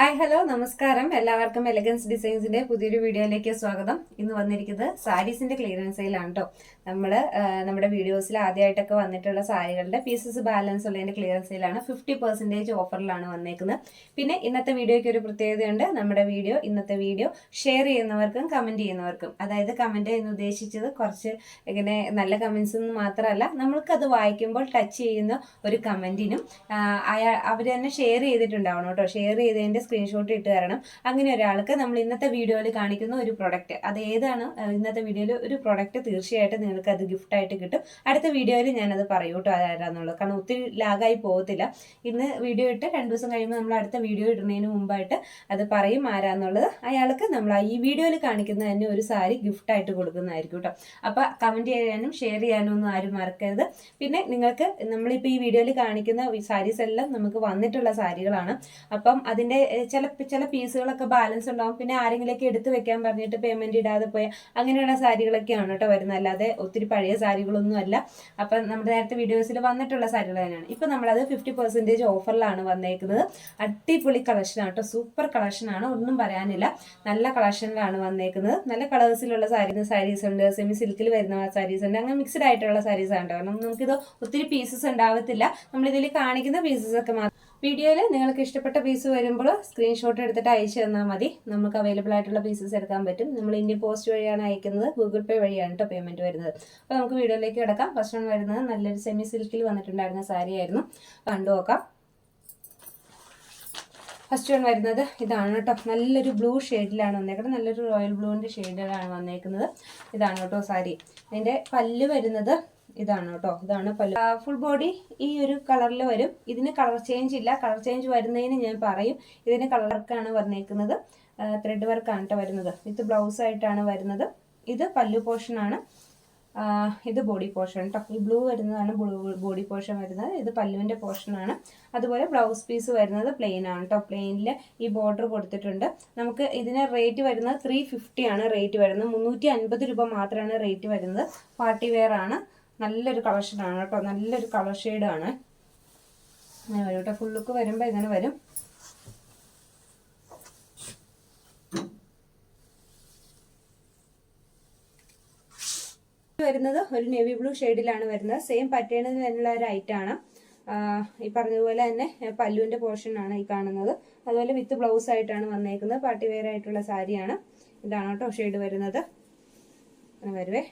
Hi hello നമസ്കാരം. എല്ലാവർക്കും elegance ഡിസൈൻസിന്റെ പുതിയൊരു വീഡിയോയിലേക്ക് സ്വാഗതം. ഇന്ന് വന്നിരിക്കുന്നത് സാരീസിന്റെ ക്ലിയറൻസ് സെയിലാണ് കേട്ടോ നമ്മൾ നമ്മുടെ വീഡിയോസിൽ ആദ്യമായിട്ടൊക്കെ വന്നിട്ടുള്ള സാരികളുടെ പീസസ് ബാലൻസ് ഉള്ളതിന്റെ ക്ലിയറൻസ് സെയിലാണ് ഫിഫ്റ്റി പെർസെന്റേജ് ഓഫറിലാണ് വന്നേക്കുന്നത്. പിന്നെ ഇന്നത്തെ വീഡിയോയ്ക്ക് ഒരു പ്രത്യേകതയുണ്ട്. നമ്മുടെ വീഡിയോ ഇന്നത്തെ വീഡിയോ ഷെയർ ചെയ്യുന്നവർക്കും കമന്റ് ചെയ്യുന്നവർക്കും. അതായത് കമന്റ് എന്ന് ഉദ്ദേശിച്ചത് കുറച്ച് ഇങ്ങനെ നല്ല കമന്റ്സ് എന്ന് മാത്രമല്ല നമ്മൾക്കത് വായിക്കുമ്പോൾ ടച്ച് ചെയ്യുന്ന ഒരു കമന്റിനും അവർ തന്നെ ഷെയർ ചെയ്തിട്ടുണ്ടാവണം കേട്ടോ ഷെയർ ചെയ്തതിന്റെ സ്ക്രീൻഷോട്ട് ഇട്ട് തരണം. അങ്ങനെ ഒരാൾക്ക് നമ്മൾ ഇന്നത്തെ വീഡിയോയിൽ കാണിക്കുന്ന ഒരു പ്രൊഡക്റ്റ് അത് ഏതാണ്? ഇന്നത്തെ വീഡിയോയിൽ ഒരു പ്രൊഡക്റ്റ് തീർച്ചയായിട്ടും നിങ്ങൾക്ക് അത് ഗിഫ്റ്റ് ആയിട്ട് കിട്ടും. അടുത്ത വീഡിയോയിൽ ഞാനത് പറയൂ കേട്ടോ അതാരാന്നുള്ളത്. കാരണം ഒത്തിരി ലാഗായി പോകത്തില്ല. ഇന്ന് വീഡിയോ ഇട്ട് രണ്ട് ദിവസം കഴിയുമ്പോൾ നമ്മൾ അടുത്ത വീഡിയോ ഇടുന്നതിന് മുമ്പായിട്ട് അത് പറയും ആരാന്നുള്ളത്. അയാൾക്ക് നമ്മൾ ഈ വീഡിയോയിൽ കാണിക്കുന്ന തന്നെ ഒരു സാരി ഗിഫ്റ്റ് ആയിട്ട് കൊടുക്കുന്നതായിരിക്കും കേട്ടോ. അപ്പൊ കമന്റ് ചെയ്യാനും ഷെയർ ചെയ്യാനും ഒന്നും ആരും മറക്കരുത്. പിന്നെ നിങ്ങൾക്ക് നമ്മളിപ്പോൾ ഈ വീഡിയോയിൽ കാണിക്കുന്ന സാരീസ് എല്ലാം നമുക്ക് വന്നിട്ടുള്ള സാരികളാണ്. അപ്പം അതിന്റെ ഏഹ്, ചില ചില പീസുകളൊക്കെ ബാലൻസ് ഉണ്ടാവും. പിന്നെ ആരെങ്കിലൊക്കെ എടുത്തു വെക്കാൻ പറഞ്ഞിട്ട് പേയ്മെന്റ് ഇടാതെ പോയ അങ്ങനെയുള്ള സാരികളൊക്കെയാണ് കേട്ടോ വരുന്നത്. അല്ലാതെ ഒത്തിരി പഴയ സാരികളൊന്നും അല്ല. അപ്പം നമ്മുടെ നേരത്തെ വീഡിയോസിൽ വന്നിട്ടുള്ള സാരികൾ തന്നെയാണ്. ഇപ്പൊ നമ്മളത് ഫിഫ്റ്റി പെർസെന്റേജ് ഓഫറിലാണ് വന്നേക്കുന്നത്. അടിപൊളി കളക്ഷനാണ് കേട്ടോ. സൂപ്പർ കളക്ഷനാണ് ഒന്നും പറയാനില്ല. നല്ല കളക്ഷനിലാണ് വന്നേക്കുന്നത്. നല്ല കളേഴ്സിലുള്ള സാരി സാരീസ് ഉണ്ട്. സെമി സിൽക്കിൽ വരുന്ന സാരീസ് ഉണ്ട്. അങ്ങനെ മിക്സ്ഡ് ആയിട്ടുള്ള സാരീസ് ആണ് കാരണം നമുക്കിത് ഒത്തിരി പീസസ് ഉണ്ടാവത്തില്ല. നമ്മളിതിൽ കാണിക്കുന്ന പീസസ് ഒക്കെ മാത്രം വീഡിയോയിൽ നിങ്ങൾക്ക് ഇഷ്ടപ്പെട്ട പീസ് വരുമ്പോൾ സ്ക്രീൻഷോട്ട് എടുത്തിട്ട് അയച്ചു തന്നാൽ മതി. നമുക്ക് അവൈലബിൾ ആയിട്ടുള്ള പീസസ് എടുക്കാൻ പറ്റും. നമ്മൾ ഇന്ത്യൻ പോസ്റ്റ് വഴിയാണ് അയക്കുന്നത്. ഗൂഗിൾ പേ വഴിയാണ് കേട്ടോ പേയ്മെന്റ് വരുന്നത്. അപ്പോൾ നമുക്ക് വീഡിയോയിലേക്ക് കിടക്കാം. ഫസ്റ്റ് വരുന്നത് നല്ലൊരു സെമി സിൽക്കിൽ വന്നിട്ടുണ്ടായിരുന്ന സാരി ആയിരുന്നു. കണ്ടു നോക്കാം. ഫസ്റ്റ് വൺ വരുന്നത് ഇതാണ് കേട്ടോ നല്ലൊരു ബ്ലൂ ഷെയ്ഡിലാണ് വന്നേക്കുന്നത്. നല്ലൊരു റോയൽ ബ്ലൂവിന്റെ ഷെയ്ഡിലാണ് വന്നേക്കുന്നത്. ഇതാണ് കേട്ടോ സാരി അതിന്റെ പല്ല് വരുന്നത് ഇതാണ് കേട്ടോ. ഇതാണ് പല്ല്. ഫുൾ ബോഡി ഈ ഒരു കളറിൽ വരും. ഇതിന് കളർ ചേഞ്ച് ഇല്ല. കളർ ചേഞ്ച് വരുന്നതിന് ഞാൻ പറയും. ഇതിന് കളർ വർക്കാണ് വന്നേക്കുന്നത്. ത്രെഡ് വർക്കാണ് വരുന്നത്. ഇത് ബ്ലൗസ് ആയിട്ടാണ് വരുന്നത്. ഇത് പല്ലു പോർഷനാണ് ഇത് ബോഡി പോർഷൻ കേട്ടോ ഈ ബ്ലൂ വരുന്നതാണ് ബ്ലൂ ബോഡി പോർഷൻ വരുന്നത്. ഇത് പല്ലുവിന്റെ പോർഷനാണ് അതുപോലെ ബ്ലൗസ് പീസ് വരുന്നത് പ്ലെയിൻ ആണ് കേട്ടോ പ്ലെയിനിൽ ഈ ബോർഡർ കൊടുത്തിട്ടുണ്ട്. നമുക്ക് ഇതിന് റേറ്റ് വരുന്നത് ത്രീ ആണ് റേറ്റ് വരുന്നത്. മുന്നൂറ്റി രൂപ മാത്രമാണ് റേറ്റ് വരുന്നത്. പാർട്ടി വെയർ ആണ്. നല്ലൊരു കളക്ഷനാണ് കേട്ടോ. നല്ലൊരു കളർ ഷെയ്ഡാണ് അങ്ങനെ വരും കേട്ടോ. ഫുൾ ലുക്ക് വരുമ്പോൾ ഇങ്ങനെ വരും. വരുന്നത് ഒരു നേവി ബ്ലൂ ഷെയ്ഡിലാണ് വരുന്നത്. സെയിം പാറ്റേണിൽ തന്നെയുള്ള ഒരു ഐറ്റാണ് ഈ പറഞ്ഞതുപോലെ തന്നെ പല്ലുവിന്റെ പോർഷനാണ് ഈ കാണുന്നത്. അതുപോലെ വിത്ത് ബ്ലൗസ് ആയിട്ടാണ് വന്നേക്കുന്നത്. പാർട്ടി വെയർ ആയിട്ടുള്ള സാരിയാണ്. ഇതാണ് കേട്ടോ ഷെയ്ഡ് വരുന്നത്. അങ്ങനെ വരുവേ.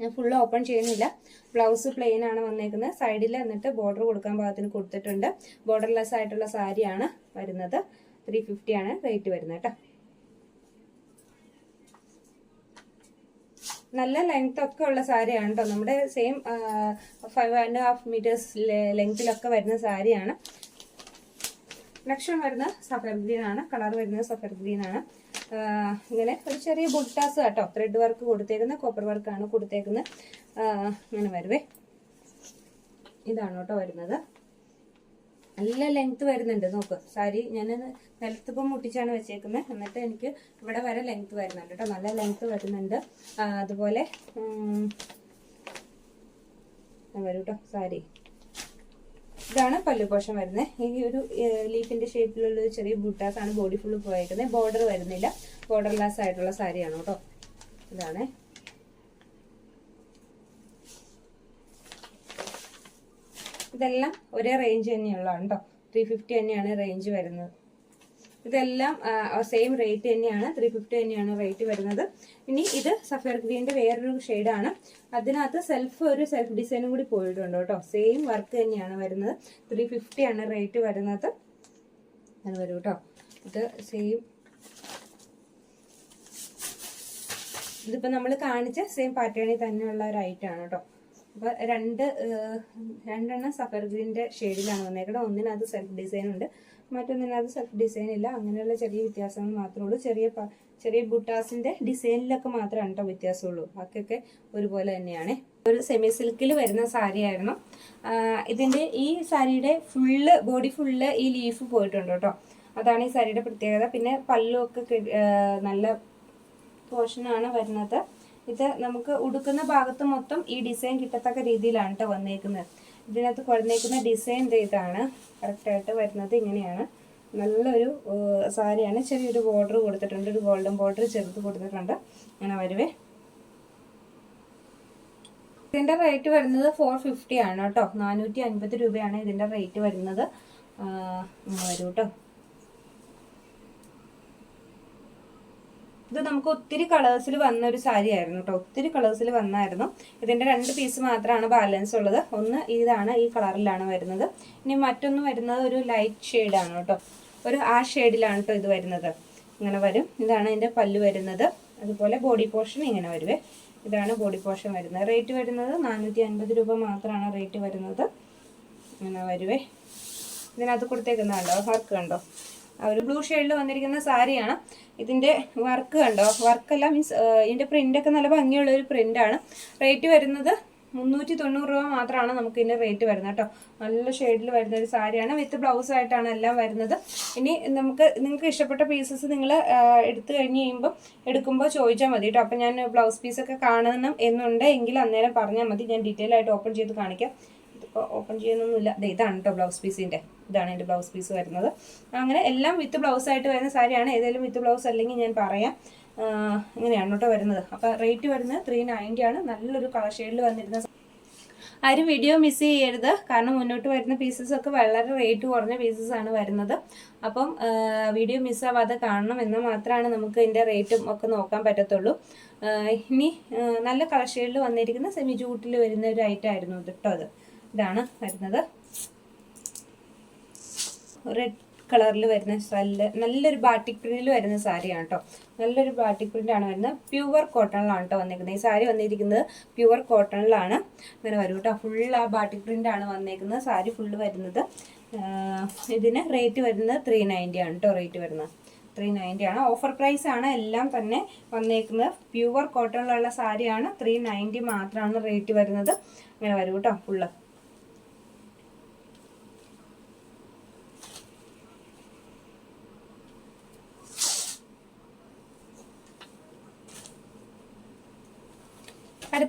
ഞാൻ ഫുൾ ഓപ്പൺ ചെയ്യുന്നില്ല. ബ്ലൗസ് പ്ലെയിൻ ആണ് വന്നേക്കുന്നത്. സൈഡിൽ എന്നിട്ട് ബോർഡർ കൊടുക്കാൻ പാകത്തിന് കൊടുത്തിട്ടുണ്ട്. ബോർഡർലെസ് ആയിട്ടുള്ള സാരിയാണ് വരുന്നത്. ത്രീ ആണ് റേറ്റ് വരുന്നത് കേട്ടോ നല്ല ലെങ്ത് ഒക്കെ ഉള്ള സാരിയാണ് കേട്ടോ നമ്മുടെ same five and half metres ലെങ്തിലൊക്കെ വരുന്ന സാരിയാണ് നെക്സ്റ്റ് വരുന്നത് സഫർ ആണ്. കളർ വരുന്നത് സഫർ ആണ്. ഇങ്ങനെ ഒരു ചെറിയ ബുട്ടാസ് കേട്ടോ. ത്രെഡ് വർക്ക് കൊടുത്തേക്കുന്ന കോപ്പർ വർക്കാണ് കൊടുത്തേക്കുന്നത് ഇങ്ങനെ വരുവേ. ഇതാണ് കേട്ടോ വരുന്നത്. നല്ല ലെങ്ത് വരുന്നുണ്ട്. നോക്ക് സാരി ഞാൻ നിലത്തിപ്പം മുട്ടിച്ചാണ് വെച്ചേക്കുന്നത് എന്നിട്ട് എനിക്ക് ഇവിടെ വരെ ലെങ്ത് വരുന്നുണ്ട് കേട്ടോ. നല്ല ലെങ്ത് വരുന്നുണ്ട്. അതുപോലെ വരൂ കേട്ടോ സാരി. ഇതാണ് പല്ലു പോഷൻ വരുന്നത് ഈ ഒരു ലീഫിന്റെ ഷേപ്പിലുള്ള ഒരു ചെറിയ ബൂട്ടാസ് ആണ് ബോഡി ഫുള്ള് പോയേക്കുന്നത് ബോർഡർ വരുന്നില്ല. ബോർഡർലെസ് ആയിട്ടുള്ള സാരിയാണ് കേട്ടോ. ഇതാണ്. ഇതെല്ലാം ഒരേ റേഞ്ച് തന്നെയുള്ളതാണ് കേട്ടോ. ത്രീ ഫിഫ്റ്റി തന്നെയാണ് റേഞ്ച് വരുന്നത്. ഇതെല്ലാം സെയിം റേറ്റ് തന്നെയാണ്. ത്രീ ഫിഫ്റ്റി തന്നെയാണ് റേറ്റ് വരുന്നത്. ഇനി ഇത് സഫയർ ഗ്രീന്റെ വേറൊരു ഷെയ്ഡാണ് അതിനകത്ത് സെൽഫ് ഒരു സെൽഫ് ഡിസൈനും കൂടി പോയിട്ടുണ്ട് കേട്ടോ. സെയിം വർക്ക് തന്നെയാണ് വരുന്നത്. ത്രീ ഫിഫ്റ്റി ആണ് റേറ്റ് വരുന്നത്. അത് വരും കേട്ടോ. ഇത് സെയിം ഇതിപ്പോൾ നമ്മൾ കാണിച്ച സെയിം പാറ്റേണിൽ തന്നെയുള്ള ഒരു ഐറ്റം ആണ് കേട്ടോ. അപ്പോൾ രണ്ട് രണ്ടെണ്ണം സഫർ ഗ്രീന്റെ ഷെയ്ഡിലാണ് വന്നേക്കുന്നത് ഒന്നിനകത്ത് സെൽഫ് ഡിസൈൻ ഉണ്ട്. മറ്റൊന്നിനകത്ത് സെൽഫ് ഡിസൈൻ ഇല്ല. അങ്ങനെയുള്ള ചെറിയ വ്യത്യാസങ്ങൾ മാത്രമേ ഉള്ളൂ. ചെറിയ ചെറിയ ബുട്ടാസിന്റെ ഡിസൈനിലൊക്കെ മാത്രമാണ് കേട്ടോ വ്യത്യാസമുള്ളൂ. ബാക്കിയൊക്കെ ഒരുപോലെ തന്നെയാണ്. ഒരു സെമി സിൽക്കിൽ വരുന്ന സാരി ആയിരുന്നു. ഇതിന്റെ ഈ സാരിയുടെ ഫുള്ള് ബോഡി ഫുള്ള് ഈ ലീഫ് പോയിട്ടുണ്ട് കേട്ടോ. അതാണ് ഈ സാരിയുടെ പ്രത്യേകത. പിന്നെ പല്ലുമൊക്കെ നല്ല പോർഷനാണ് വരുന്നത്. ഇത് നമുക്ക് ഉടുക്കുന്ന ഭാഗത്ത് മൊത്തം ഈ ഡിസൈൻ കിട്ടത്തക്ക രീതിയിലാണ് കേട്ടോ വന്നേക്കുന്നത്. ഇതിനകത്ത് കൊടുന്നേക്കുന്ന ഡിസൈൻ ഇതാണ്. കറക്റ്റായിട്ട് വരുന്നത് ഇങ്ങനെയാണ്. നല്ലൊരു സാരിയാണ്. ചെറിയൊരു ബോർഡർ കൊടുത്തിട്ടുണ്ട്. ഒരു ഗോൾഡൻ ബോർഡർ ചെറുത് കൊടുത്തിട്ടുണ്ട്. അങ്ങനെ വരുവേ. ഇതിന്റെ റേറ്റ് വരുന്നത് ഫോർ ഫിഫ്റ്റി ആണ് കേട്ടോ. നാനൂറ്റി അൻപത് രൂപയാണ് ഇതിന്റെ റേറ്റ് വരുന്നത്. വരൂ വരും കേട്ടോ. ഇത് നമുക്ക് ഒത്തിരി കളേഴ്സിൽ വന്ന ഒരു സാരി ആയിരുന്നു കേട്ടോ ഒത്തിരി കളേഴ്സിൽ വന്നായിരുന്നു. ഇതിന്റെ രണ്ട് പീസ് മാത്രമാണ് ബാലൻസ് ഉള്ളത്. ഒന്ന് ഇതാണ് ഈ കളറിലാണ് വരുന്നത്. ഇനി മറ്റൊന്ന് വരുന്നത് ഒരു ലൈറ്റ് ഷെയ്ഡാണ് കേട്ടോ ഒരു ആ ഷെയ്ഡിലാണ് കേട്ടോ ഇത് വരുന്നത്. ഇങ്ങനെ വരും. ഇതാണ് ഇതിന്റെ പല്ല് വരുന്നത്. അതുപോലെ ബോഡി പോർഷൻ ഇങ്ങനെ വരുവേ. ഇതാണ് ബോഡി പോർഷൻ വരുന്നത്. റേറ്റ് വരുന്നത് നാനൂറ്റി അൻപത് രൂപ മാത്രമാണ് റേറ്റ് വരുന്നത്. ഇങ്ങനെ വരുവേ. ഇതിനകത്ത് കൊടുത്തേക്കുന്നതാണ്ടോ വർക്ക് കണ്ടോ? ഒരു ബ്ലൂ ഷെയ്ഡിൽ വന്നിരിക്കുന്ന സാരിയാണ്. ഇതിന്റെ വർക്ക് കണ്ടോ? വർക്കല്ല മീൻസ് ഇതിന്റെ പ്രിന്റൊക്കെ നല്ല ഭംഗിയുള്ള ഒരു പ്രിന്റാണ് റേറ്റ് വരുന്നത് മുന്നൂറ്റി തൊണ്ണൂറ് രൂപ മാത്രമാണ് നമുക്ക് ഇതിന്റെ റേറ്റ് വരുന്നത് കേട്ടോ. നല്ല ഷെയ്ഡിൽ വരുന്ന ഒരു സാരിയാണ്. വിത്ത് ബ്ലൗസ് ആയിട്ടാണ് എല്ലാം വരുന്നത്. ഇനി നമുക്ക് നിങ്ങൾക്ക് ഇഷ്ടപ്പെട്ട പീസസ് നിങ്ങൾ എടുത്തു കഴിഞ്ഞ് കഴിയുമ്പോൾ എടുക്കുമ്പോൾ ചോദിച്ചാൽ മതി കേട്ടോ. അപ്പം ഞാൻ ബ്ലൗസ് പീസൊക്കെ കാണണം എന്നുണ്ട് എങ്കിൽ അന്നേരം പറഞ്ഞാൽ മതി. ഞാൻ ഡീറ്റെയിൽ ആയിട്ട് ഓപ്പൺ ചെയ്ത് കാണിക്കാം. ഇതിപ്പോൾ ഓപ്പൺ ചെയ്യുന്നൊന്നുമില്ല. ഇതാണ് കേട്ടോ ബ്ലൗസ് പീസിന്റെ ഇതാണ് എന്റെ ബ്ലൗസ് പീസ് വരുന്നത്. അങ്ങനെ എല്ലാം വിത്ത് ബ്ലൗസ് ആയിട്ട് വരുന്ന സാരിയാണ്. ഏതെങ്കിലും വിത്ത് ബ്ലൗസ് അല്ലെങ്കിൽ ഞാൻ പറയാം. ഇങ്ങനെയാണ് കേട്ടോ വരുന്നത്. അപ്പോൾ റേറ്റ് വരുന്നത് ത്രീ നയന്റി ആണ്. നല്ലൊരു കളർ ഷെയ്ഡിൽ വന്നിരുന്ന ആരും വീഡിയോ മിസ് ചെയ്യരുത്. കാരണം മുന്നോട്ട് വരുന്ന പീസസ് ഒക്കെ വളരെ റേറ്റ് കുറഞ്ഞ പീസസ് ആണ് വരുന്നത്. അപ്പം വീഡിയോ മിസ്സാവാതെ കാണണം എന്ന് മാത്രമാണ് നമുക്ക് ഇതിന്റെ റേറ്റും ഒക്കെ നോക്കാൻ പറ്റത്തുള്ളൂ. ഇനി നല്ല കളർ ഷെയ്ഡിൽ വന്നിരിക്കുന്ന സെമി ജൂട്ടിൽ വരുന്ന ഒരു ഐറ്റം ആയിരുന്നു കേട്ടോ അത്. ഇതാണ് വരുന്നത്. റെഡ് കളറിൽ വരുന്ന നല്ല നല്ലൊരു ബാട്ടിക് പ്രിന്റിൽ വരുന്ന സാരിയാണ് കേട്ടോ നല്ലൊരു ബാട്ടിക് പ്രിന്റ് ആണ് വരുന്നത്. പ്യുവർ കോട്ടണിലാണ് കേട്ടോ വന്നിരിക്കുന്നത് ഈ സാരി വന്നിരിക്കുന്നത് പ്യുവർ കോട്ടണിലാണ് അങ്ങനെ വരും കേട്ടോ ഫുൾ ആ ബാട്ടിക് പ്രിന്റ് ആണ് വന്നിരിക്കുന്നത് സാരി ഫുള്ള് വരുന്നത്. ഇതിന് റേറ്റ് വരുന്നത് ത്രീ ആണ് കേട്ടോ റേറ്റ് വരുന്നത്. ത്രീ നയന്റി ആണ്. ഓഫർ പ്രൈസ് ആണ് എല്ലാം തന്നെ വന്നേക്കുന്നത്. പ്യുവർ കോട്ടണിലുള്ള സാരിയാണ് ത്രീ നയന്റി മാത്രമാണ് റേറ്റ് വരുന്നത്. അങ്ങനെ വരും കേട്ടോ ഫുള്ള്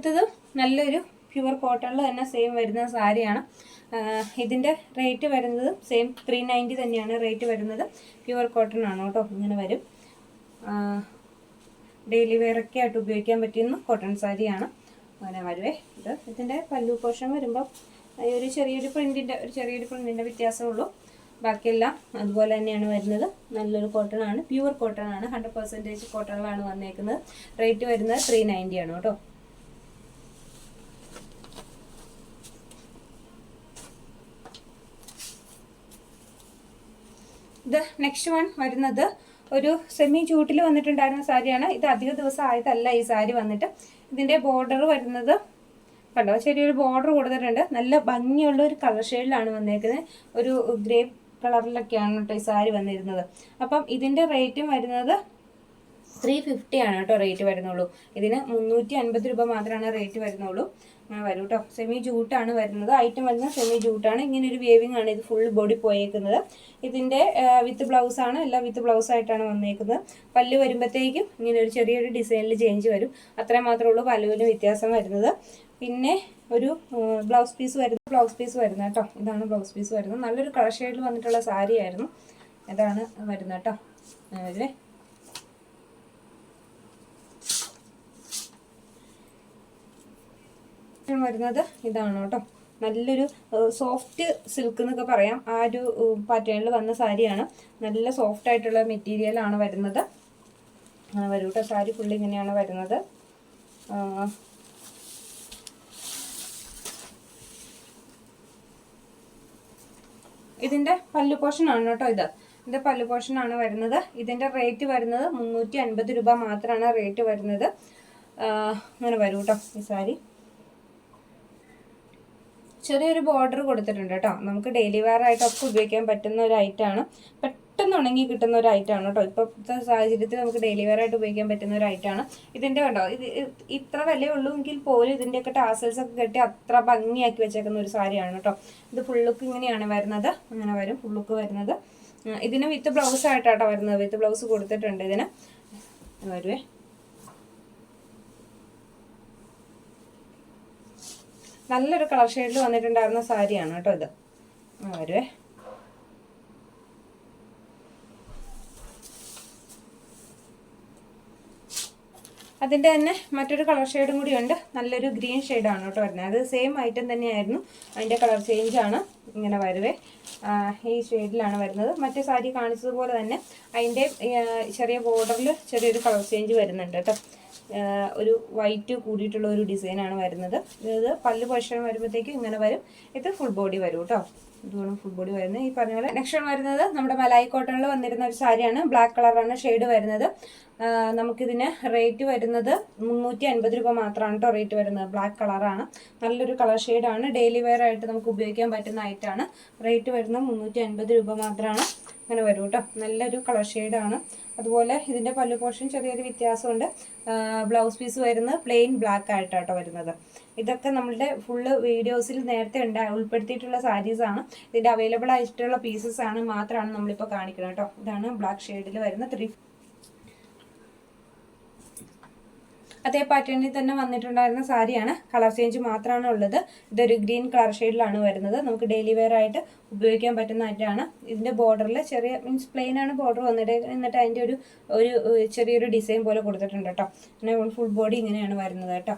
അടുത്തത് നല്ലൊരു പ്യുവർ കോട്ടണിൽ തന്നെ സെയിം വരുന്ന സാരിയാണ്. ഇതിന്റെ റേറ്റ് വരുന്നത് സെയിം ത്രീ നയന്റി തന്നെയാണ് റേറ്റ് വരുന്നത്. പ്യുവർ കോട്ടൺ ആണ് കേട്ടോ ഇങ്ങനെ വരും. ഡെയിലി വെയറൊക്കെ ആയിട്ട് ഉപയോഗിക്കാൻ പറ്റുന്ന കോട്ടൺ സാരിയാണ്. അങ്ങനെ വരുവേ. ഇത് ഇതിന്റെ പല്ലു പോർഷൻ വരുമ്പോൾ ഈ ഒരു ചെറിയൊരു പ്രിന്റിന്റെ ഒരു ചെറിയൊരു പ്രിന്റിന്റെ വ്യത്യാസമേ ഉള്ളൂ. ബാക്കിയെല്ലാം അതുപോലെ തന്നെയാണ് വരുന്നത്. നല്ലൊരു കോട്ടൺ ആണ്. പ്യുവർ കോട്ടൺ ആണ്. ഹൺഡ്രഡ് പെർസെന്റേജ് കോട്ടണിലാണ് വന്നേക്കുന്നത്. റേറ്റ് വരുന്നത് ത്രീ നയന്റി ആണ് കേട്ടോ. ഇത് നെക്സ്റ്റ് വൺ വരുന്നത് ഒരു സെമി ചൂട്ടിൽ വന്നിട്ടുണ്ടായിരുന്ന സാരിയാണ്. ഇത് അധിക ദിവസം ആയതല്ല ഈ സാരി വന്നിട്ട്. ഇതിന്റെ ബോർഡർ വരുന്നത് കണ്ടോ? ചെറിയൊരു ബോർഡർ കൊടുത്തിട്ടുണ്ട്. നല്ല ഭംഗിയുള്ള ഒരു കളർ ഷെയ്ഡിലാണ് വന്നേക്കുന്നത്. ഒരു ഗ്രേ കളറിലൊക്കെയാണ് കേട്ടോ ഈ സാരി വന്നിരുന്നത്. അപ്പം ഇതിന്റെ റേറ്റും വരുന്നത് ത്രീ ഫിഫ്റ്റി ആണ് കേട്ടോ റേറ്റ് വരുന്നുള്ളൂ. ഇതിന് മുന്നൂറ്റി അൻപത് രൂപ മാത്രമാണ് റേറ്റ് വരുന്നുള്ളൂ. അങ്ങനെ വരും കേട്ടോ സെമി ജൂട്ടാണ് വരുന്നത്. ഐറ്റം വരുന്നത് സെമി ജൂട്ടാണ് ഇങ്ങനെ ഒരു വേവിംഗ് ആണ് ഇത് ഫുൾ ബോഡി പോയേക്കുന്നത്. ഇതിന്റെ വിത്ത് ബ്ലൗസ് ആണ്. എല്ലാം വിത്ത് ബ്ലൗസ് ആയിട്ടാണ് വന്നേക്കുന്നത്. പല്ല് വരുമ്പോഴത്തേക്കും ഇങ്ങനെ ഒരു ചെറിയൊരു ഡിസൈനിൽ ചേഞ്ച് വരും. അത്രയും മാത്രമേ ഉള്ളൂ. പല്ലുവിന് വ്യത്യാസം വരുന്നത്. പിന്നെ ഒരു ബ്ലൗസ് പീസ് വരുന്ന ബ്ലൗസ് പീസ് വരുന്ന കേട്ടോ. ഇതാണ് ബ്ലൗസ് പീസ് വരുന്നത്. നല്ലൊരു കളർ ഷെയ്ഡിൽ വന്നിട്ടുള്ള സാരി ആയിരുന്നു ഇതാണ് വരുന്നത് കേട്ടോ. ഇതിലെ. വരുന്നത് ഇതാണ് കേട്ടോ. നല്ലൊരു സോഫ്റ്റ് സിൽക്ക് എന്നൊക്കെ പറയാം. ആ ഒരു പാറ്റേണിൽ വന്ന സാരിയാണ്. നല്ല സോഫ്റ്റ് ആയിട്ടുള്ള മെറ്റീരിയൽ ആണ് വരുന്നത്. വരൂ കേട്ടോ സാരി ഫുള്ള് ഇങ്ങനെയാണ് വരുന്നത്. ഇതിന്റെ പല്ലു പോർഷൻ ആണ് കേട്ടോ ഇത്. ഇതിന്റെ പല്ലു പോർഷൻ ആണ് വരുന്നത്. ഇതിന്റെ റേറ്റ് വരുന്നത് മുന്നൂറ്റി അൻപത് രൂപ മാത്രമാണ് റേറ്റ് വരുന്നത്. അങ്ങനെ വരൂ കേട്ടോ ഈ സാരി. ചെറിയൊരു ബോർഡർ കൊടുത്തിട്ടുണ്ട് കേട്ടോ. നമുക്ക് ഡെയിലി വെയർ ആയിട്ടൊക്കെ ഉപയോഗിക്കാൻ പറ്റുന്ന ഒരു ഐറ്റമാണ് പെട്ടെന്ന് ഉണങ്ങി കിട്ടുന്ന ഒരു ഐറ്റമാണ് കേട്ടോ. ഇപ്പോഴത്തെ സാഹചര്യത്തിൽ നമുക്ക് ഡെയിലി വെയർ ആയിട്ട് ഉപയോഗിക്കാൻ പറ്റുന്ന ഒരു ഐറ്റമാണ് ഇതിന്റെ കണ്ടോ? ഇത് ഇത് ഇത്ര വിലയേ ഉള്ളൂ എങ്കിൽ പോലും ഇതിന്റെയൊക്കെ ടാസൽസ് ഒക്കെ കെട്ടി അത്ര ഭംഗിയാക്കി വെച്ചേക്കുന്ന ഒരു സാരിയാണ് കേട്ടോ. ഇത് ഫുള്ളുക്ക് ഇങ്ങനെയാണ് വരുന്നത്. അങ്ങനെ വരും ഫുള്ളുക്ക് വരുന്നത്. ഇതിന് വിത്ത് ബ്ലൗസ് ആയിട്ടാട്ടോ വരുന്നത്. വിത്ത് ബ്ലൗസ് കൊടുത്തിട്ടുണ്ട് ഇതിന്. വരുവേ. നല്ലൊരു കളർ ഷെയ്ഡിൽ വന്നിട്ടുണ്ടായിരുന്ന സാരിയാണ് കേട്ടോ ഇത്. വരുവേ. അതിന്റെ തന്നെ മറ്റൊരു കളർ ഷെയ്ഡും കൂടി ഉണ്ട്. നല്ലൊരു ഗ്രീൻ ഷെയ്ഡാണ് കേട്ടോ വരുന്നത്. അത് സെയിം ഐറ്റം തന്നെയായിരുന്നു. അതിന്റെ കളർ ചേഞ്ച് ആണ്. ഇങ്ങനെ വരുവേ. ഈ ഷെയ്ഡിലാണ് വരുന്നത്. മറ്റേ സാരി കാണിച്ചതുപോലെ തന്നെ അതിന്റെ ചെറിയ ബോർഡറിൽ ചെറിയൊരു കളർ ചേഞ്ച് വരുന്നുണ്ട് കേട്ടോ. ഒരു വൈറ്റ് കൂടിയിട്ടുള്ള ഒരു ഡിസൈനാണ് വരുന്നത്. ഇത് പല്ല് പോഷൻ വരുമ്പോഴത്തേക്കും ഇങ്ങനെ വരും. ഇത് ഫുൾ ബോഡി വരും കേട്ടോ ഇതുമാണ് ഫുൾ ബോഡി വരുന്നത്. ഈ പറഞ്ഞ പോലെ നെക്സ്റ്റ് വരുന്നത് നമ്മുടെ മലായി കോട്ടണിൽ വന്നിരുന്ന ഒരു സാരിയാണ്. ബ്ലാക്ക് കളറാണ് ഷെയ്ഡ് വരുന്നത്. നമുക്കിതിന് റേറ്റ് വരുന്നത് മുന്നൂറ്റി അൻപത് രൂപ മാത്രമാണ് കേട്ടോ റേറ്റ് വരുന്നത്. ബ്ലാക്ക് കളറാണ് നല്ലൊരു കളർ ഷെയ്ഡാണ് ഡെയിലി വെയർ ആയിട്ട് നമുക്ക് ഉപയോഗിക്കാൻ പറ്റുന്ന ആയിട്ടാണ് റേറ്റ് വരുന്നത് മുന്നൂറ്റി അൻപത് രൂപ മാത്രമാണ് അങ്ങനെ വരും കേട്ടോ നല്ലൊരു കളർ ഷെയ്ഡാണ് അതുപോലെ ഇതിന്റെ പല്ലു പോർഷൻ ചെറിയൊരു വ്യത്യാസമുണ്ട്. ബ്ലൗസ് പീസ് വരുന്നത് പ്ലെയിൻ ബ്ലാക്ക് ആയിട്ടാട്ടോ വരുന്നത്. ഇതൊക്കെ നമ്മളുടെ ഫുള്ള് വീഡിയോസിൽ നേരത്തെ ഉണ്ടാ ഉൾപ്പെടുത്തിയിട്ടുള്ള സാരീസാണ് ഇതിന്റെ അവൈലബിൾ ആയിട്ടുള്ള പീസസ് ആണ് മാത്രമാണ് നമ്മളിപ്പോൾ കാണിക്കുന്നത് കേട്ടോ. ഇതാണ് ബ്ലാക്ക് ഷെയ്ഡിൽ വരുന്ന ത്രീ അതേ പാറ്റേണിൽ തന്നെ വന്നിട്ടുണ്ടായിരുന്ന സാരിയാണ് കളർ ചേഞ്ച് മാത്രമാണ് ഉള്ളത്. ഇതൊരു ഗ്രീൻ കളർ ഷെയ്ഡിലാണ് വരുന്നത്. നമുക്ക് ഡെയിലി വെയർ ആയിട്ട് ഉപയോഗിക്കാൻ പറ്റുന്ന ഐറ്റമാണ് ഇതിന്റെ ബോർഡറിൽ ചെറിയ മീൻസ് പ്ലെയിൻ ആണ് ബോർഡർ വന്നിട്ട് എന്നിട്ട് അതിന്റെ ഒരു ഒരു ചെറിയൊരു ഡിസൈൻ പോലെ കൊടുത്തിട്ടുണ്ട് കേട്ടോ പിന്നെ ഫുൾ ബോഡി ഇങ്ങനെയാണ് വരുന്നത് കേട്ടോ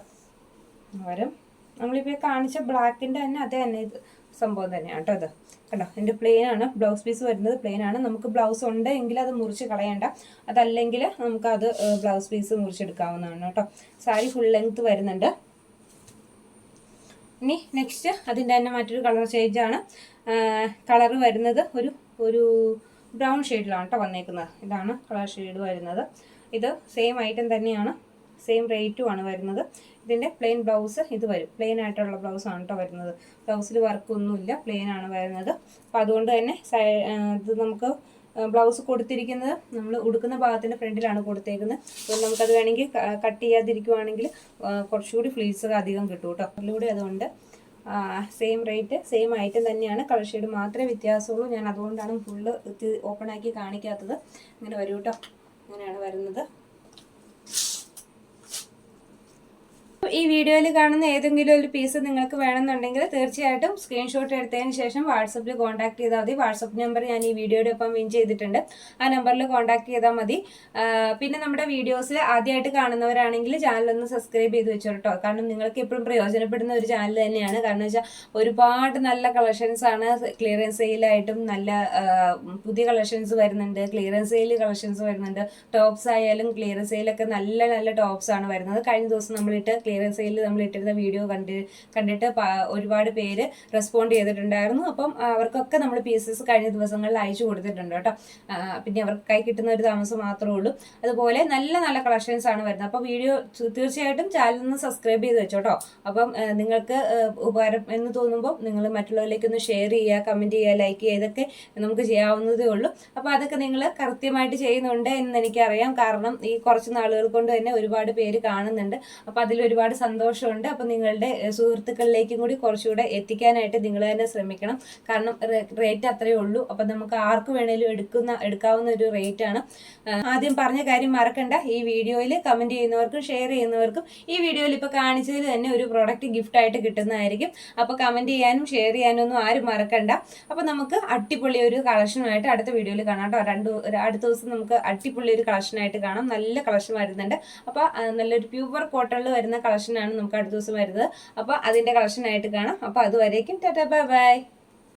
വരും. നമ്മളിപ്പോൾ കാണിച്ച ബ്ലാക്കിന്റെ തന്നെ അതേ തന്നെ ഇത് സംഭവം തന്നെയാണ് കേട്ടോ അത് കണ്ടോ? എന്റെ പ്ലെയിൻ ആണ്. ബ്ലൗസ് പീസ് വരുന്നത് പ്ലെയിൻ ആണ്. നമുക്ക് ബ്ലൗസ് ഉണ്ട് എങ്കിൽ അത് മുറിച്ച് കളയണ്ട. അതല്ലെങ്കിൽ നമുക്ക് അത് ബ്ലൗസ് പീസ് മുറിച്ചെടുക്കാവുന്നതാണ് കേട്ടോ. സാരി ഫുൾ ലെങ്ത് വരുന്നുണ്ട്. ഇനി നെക്സ്റ്റ് അതിന്റെ തന്നെ മറ്റൊരു കളർ ചേഞ്ച് ആണ്. കളർ വരുന്നത് ഒരു ഒരു ബ്രൗൺ ഷെയ്ഡിലാണ് കേട്ടോ വന്നേക്കുന്നത്. ഇതാണ് കളർ ഷെയ്ഡ് വരുന്നത്. ഇത് സെയിം ഐറ്റം തന്നെയാണ്. സെയിം റേറ്റുമാണ് വരുന്നത്. ഇതിന്റെ പ്ലെയിൻ ബ്ലൗസ് ഇത് വരും. പ്ലെയിൻ ആയിട്ടുള്ള ബ്ലൗസ് ആണ് കേട്ടോ വരുന്നത്. ബ്ലൗസിൽ വർക്കൊന്നുമില്ല പ്ലെയിൻ ആണ് വരുന്നത്. അപ്പോൾ അതുകൊണ്ട് തന്നെ ഇത് നമുക്ക് ബ്ലൗസ് കൊടുത്തിരിക്കുന്നത് നമ്മൾ ഉടുക്കുന്ന ഭാഗത്തിന്റെ ഫ്രണ്ടിലാണ് കൊടുത്തേക്കുന്നത്. അപ്പോൾ നമുക്കത് വേണമെങ്കിൽ കട്ട് ചെയ്യാതിരിക്കുവാണെങ്കിൽ കുറച്ചുകൂടി ഫ്ലീസ് അധികം കിട്ടും കേട്ടോ അതിലൂടെ അതുകൊണ്ട് സെയിം റേറ്റ് സെയിം ഐറ്റം തന്നെയാണ്. കളർ ഷെയ്ഡ് മാത്രമേ വ്യത്യാസമുള്ളൂ. ഞാൻ അതുകൊണ്ടാണ് ഫുള്ള് ഓപ്പൺ ആക്കി കാണിക്കാത്തത്. ഇങ്ങനെ വരൂ കേട്ടോ അങ്ങനെയാണ് വരുന്നത്. ഈ വീഡിയോയിൽ കാണുന്ന ഏതെങ്കിലും ഒരു പീസ് നിങ്ങൾക്ക് വേണമെന്നുണ്ടെങ്കിൽ തീർച്ചയായിട്ടും സ്ക്രീൻഷോട്ട് എടുത്തതിന് ശേഷം വാട്സപ്പിൽ കോൺടാക്ട് ചെയ്താൽ മതി. വാട്സപ്പ് നമ്പർ ഞാൻ ഈ വീഡിയോയുടെ ഒപ്പം വിൻ ചെയ്തിട്ടുണ്ട്. ആ നമ്പറിൽ കോൺടാക്ട് ചെയ്താൽ മതി. പിന്നെ നമ്മുടെ വീഡിയോസിൽ ആദ്യമായിട്ട് കാണുന്നവരാണെങ്കിൽ ചാനൽ ഒന്ന് സബ്സ്ക്രൈബ് ചെയ്ത് വെച്ചോ കേട്ടോ കാരണം നിങ്ങൾക്ക് എപ്പോഴും പ്രയോജനപ്പെടുന്ന ഒരു ചാനൽ തന്നെയാണ്. കാരണം വെച്ചാൽ ഒരുപാട് നല്ല കളക്ഷൻസ് ആണ്. ക്ലിയറൻസ് സെയിലായിട്ടും നല്ല പുതിയ കളക്ഷൻസ് വരുന്നുണ്ട്. ക്ലിയറൻസ് സെയിൽ കളക്ഷൻസ് വരുന്നുണ്ട്. ടോപ്സ് ആയാലും ക്ലിയറൻസ് സെയിലൊക്കെ നല്ല നല്ല ടോപ്സ് ആണ് വരുന്നത്. കഴിഞ്ഞ ദിവസം നമ്മളിട്ട് ക്ലിയറൻസ് സെയിലിൽ നമ്മൾ ഇട്ടിരുന്ന വീഡിയോ കണ്ട് കണ്ടിട്ട് ഒരുപാട് പേര് റെസ്പോണ്ട് ചെയ്തിട്ടുണ്ടായിരുന്നു. അപ്പം അവർക്കൊക്കെ നമ്മൾ പീസസ് കഴിഞ്ഞ ദിവസങ്ങളിൽ അയച്ചു കൊടുത്തിട്ടുണ്ട് കേട്ടോ. പിന്നെ അവർക്ക് കൈ കിട്ടുന്ന ഒരു താമസം മാത്രമേ ഉള്ളൂ. അതുപോലെ നല്ല നല്ല കളക്ഷൻസ് ആണ് വരുന്നത്. അപ്പോൾ വീഡിയോ തീർച്ചയായിട്ടും ചാനൽ ഒന്ന് സബ്സ്ക്രൈബ് ചെയ്ത് വെച്ചോട്ടോ അപ്പം നിങ്ങൾക്ക് ഉപകാരം എന്ന് തോന്നുമ്പോൾ നിങ്ങൾ മറ്റുള്ളവരിലേക്ക് ഒന്ന് ഷെയർ ചെയ്യുക കമന്റ് ചെയ്യുക ലൈക്ക് ചെയ്യുക ഇതൊക്കെ നമുക്ക് ചെയ്യാവുന്നതേ ഉള്ളൂ. അപ്പോൾ അതൊക്കെ നിങ്ങൾ കൃത്യമായിട്ട് ചെയ്യുന്നുണ്ട് എന്ന് എനിക്കറിയാം. കാരണം ഈ കുറച്ച് നാളുകൾ കൊണ്ട് തന്നെ ഒരുപാട് പേര് കാണുന്നുണ്ട്. അപ്പോൾ അതിൽ ഒരുപാട് സന്തോഷമുണ്ട്. അപ്പോൾ നിങ്ങളുടെ സുഹൃത്തുക്കളിലേക്കും കൂടി കുറച്ചുകൂടെ എത്തിക്കാനായിട്ട് നിങ്ങൾ തന്നെ ശ്രമിക്കണം. കാരണം റേറ്റ് അത്രയേ ഉള്ളൂ. അപ്പം നമുക്ക് ആർക്ക് വേണേലും എടുക്കുന്ന എടുക്കാവുന്ന ഒരു റേറ്റ് ആണ്. ആദ്യം പറഞ്ഞ കാര്യം മറക്കണ്ട. ഈ വീഡിയോയിൽ കമന്റ് ചെയ്യുന്നവർക്കും ഷെയർ ചെയ്യുന്നവർക്കും ഈ വീഡിയോയിൽ ഇപ്പോൾ കാണിച്ചതിൽ തന്നെ ഒരു പ്രോഡക്റ്റ് ഗിഫ്റ്റ് ആയിട്ട് കിട്ടുന്നതായിരിക്കും. അപ്പോൾ കമന്റ് ചെയ്യാനും ഷെയർ ചെയ്യാനും ഒന്നും ആരും മറക്കണ്ട. അപ്പോൾ നമുക്ക് അടിപൊളി ഒരു കളക്ഷനുമായിട്ട് അടുത്ത വീഡിയോയിൽ കാണാം കേട്ടോ. രണ്ട് അടുത്ത ദിവസം നമുക്ക് അടിപൊളി ഒരു കളക്ഷനായിട്ട് കാണാം. നല്ല കളക്ഷൻ വരുന്നുണ്ട്. അപ്പോൾ നല്ലൊരു പ്യൂവർ കോട്ടണിൽ വരുന്ന കളക്ഷനാണ് നമുക്ക് അടുത്ത ദിവസം വരുന്നത്. അപ്പോൾ അതിന്റെ കളക്ഷനായിട്ട് കാണാം. അപ്പോൾ അതുവരേക്കും ടാറ്റാ ബൈ ബൈ.